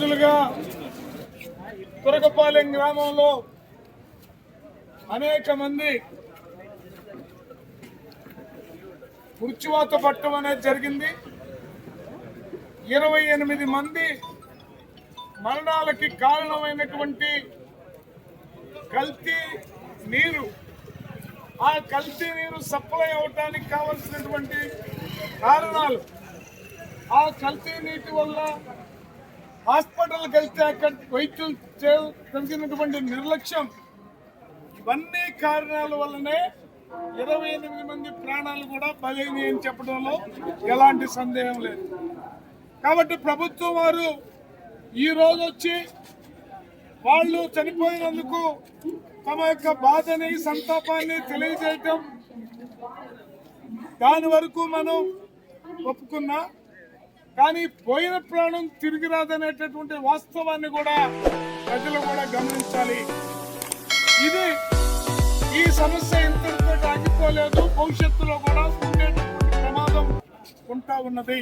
రోజులుగా తురకపాలెం గ్రామంలో అనేక మంది మృత్యువాత పట్టడం అనేది జరిగింది. ఇరవై ఎనిమిది మంది మరణాలకి కారణమైనటువంటి కల్తీ నీరు ఆ కల్తీ నీరు సప్లై అవటానికి కావలసినటువంటి కారణాలు ఆ కల్తీ నీటి వల్ల హాస్పిటల్కి వెళ్తే అక్కడ వైద్యం చేసినటువంటి నిర్లక్ష్యం. ఇవన్నీ కారణాల వల్లనే ఇరవై ఎనిమిది మంది ప్రాణాలు కూడా బలైనవి అని చెప్పడంలో ఎలాంటి సందేహం లేదు. కాబట్టి ప్రభుత్వం వారు ఈ రోజు వచ్చి వాళ్ళు చనిపోయినందుకు తమ యొక్క బాధని సంతాపాన్ని తెలియజేయటం దాని వరకు మనం ఒప్పుకున్నా కానీ పోయిన ప్రాణం తిరిగి రాదనేటటువంటి వాస్తవాన్ని కూడా ప్రజలు కూడా గమనించాలి. ఇది ఈ సమస్య ఇంతటితో ఆగిపోలేదు. భవిష్యత్తులో కూడా ఉండేటటువంటి ప్రమాదం ఉంటా ఉన్నది.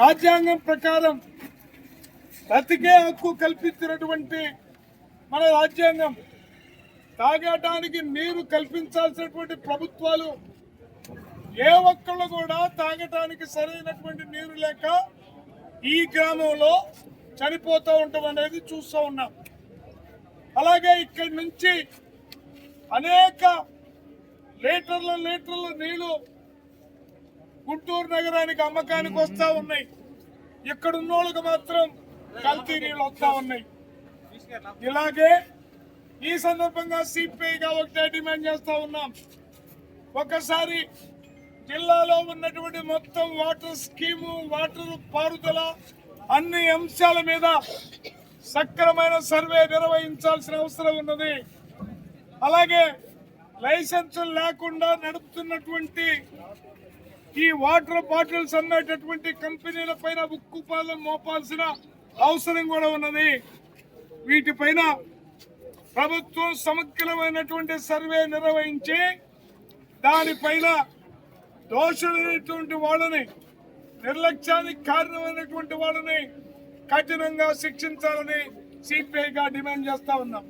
రాజ్యాంగం ప్రకారం బ్రతికే హక్కు కల్పించినటువంటి మన రాజ్యాంగం తాగటానికి నీరు కల్పించాల్సినటువంటి ప్రభుత్వాలు ఏ ఒక్కళ్ళు కూడా తాగటానికి సరైనటువంటి నీరు లేక ఈ గ్రామంలో చనిపోతూ ఉండటం అనేది చూస్తూ ఉన్నాం. అలాగే ఇక్కడి నుంచి అనేక లీటర్ల లీటర్ల నీళ్ళు గుంటూరు నగరానికి అమ్మకానికి వస్తూ ఉన్నాయి. ఇక్కడ ఉన్నోళ్ళకి మాత్రం కల్తీ నీళ్ళు వస్తూ ఉన్నాయి. ఇలాగే ఈ సందర్భంగా సిపిఐగా ఒకటే డిమాండ్ చేస్తూ ఉన్నాం. ఒకసారి జిల్లాలో ఉన్నటువంటి మొత్తం వాటర్ స్కీము వాటర్ పారుదల అన్ని అంశాల మీద సక్రమైన సర్వే నిర్వహించాల్సిన అవసరం ఉన్నది. అలాగే లైసెన్స్ లేకుండా నడుపుతున్నటువంటి ఈ వాటర్ బాటిల్స్ అమ్మేటటువంటి కంపెనీల పైన ఉక్కుపాదం మోపాల్సిన అవసరం కూడా ఉన్నది. వీటిపైన ప్రభుత్వం సమగ్రమైనటువంటి సర్వే నిర్వహించి దానిపైన దోషులైనటువంటి వాళ్ళని నిర్లక్ష్యానికి కారణమైనటువంటి వాళ్ళని కఠినంగా శిక్షించాలని సిపిఐగా డిమాండ్ చేస్తా ఉన్నాం.